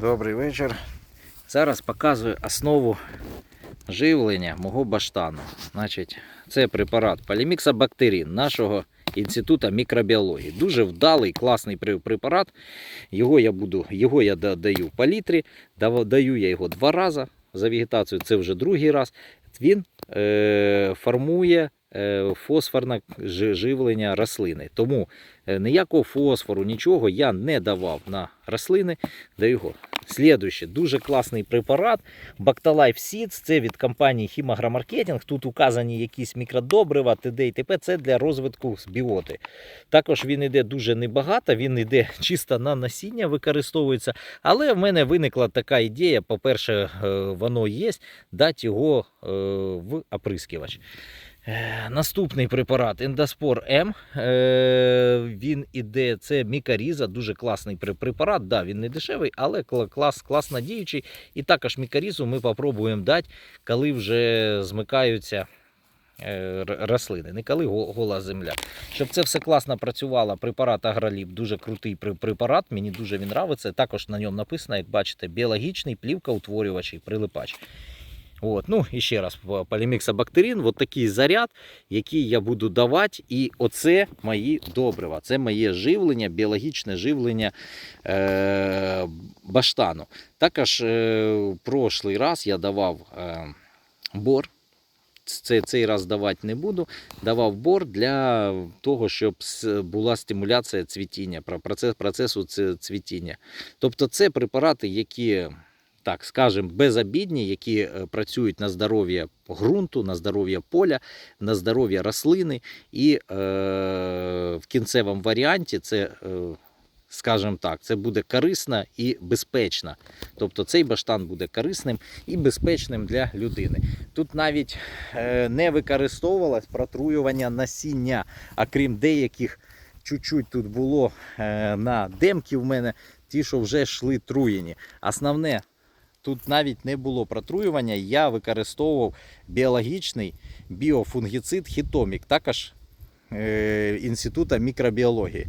Добрий вечір. Зараз показую основу живлення мого баштану. Значить, це препарат поліміксабактерин нашого інституту мікробіології. Дуже вдалий, класний препарат. Його я буду, його я даю по літрі, дав- даю я його два рази. За вегетацію це вже другий раз. Він е, формує фосфорне живлення рослини. Тому е, ніякого фосфору, нічого я не давав на рослини. Даю його. Слідуюче, дуже класний препарат Bactolife Seeds, це від компанії Хімагромаркетинг. Тут указані якісь мікродобрива, т.д. і т.п. Це для розвитку біоти. Також він йде дуже небагато, він йде чисто на насіння, використовується. Але в мене виникла така ідея. По-перше, е, воно є, дати його е, в оприскувач. Е, Наступний препарат Ендоспор М. Він іде, це мікаріза, дуже класний препарат. Да, він не дешевий, але клас, класно діючий. І також мікарізу ми попробуємо дати, коли вже змикаються е, рослини, не коли го- гола земля. Щоб це все класно працювало, препарат Агроліп дуже крутий препарат. Мені дуже він нравиться. Також на ньому написано, як бачите, біологічний плівкоутворювач і прилипач. От, ну і ще раз, поліміксабактерин, от такий заряд, який я буду давати. І оце мої добрива. Це моє живлення, біологічне живлення е, баштану. Також е, прошлий раз я давав е, бор. Це, цей раз давати не буду. Давав бор для того, щоб була стимуляція цвітіння, процес, процесу цвітіння. Тобто це препарати, які, так скажемо, безобідні, які е, працюють на здоров'я ґрунту, на здоров'я поля, на здоров'я рослини. І е, в кінцевому варіанті це. Е, Скажімо так, це буде корисно і безпечно. Тобто цей баштан буде корисним і безпечним для людини. Тут навіть е, не використовувалось протруювання насіння, а крім деяких чуть-чуть тут було е, на демки в мене, ті, що вже йшли труєні. Основне, тут навіть не було протруювання, я використовував біологічний біофунгіцид хітомік, також е, інституту мікробіології.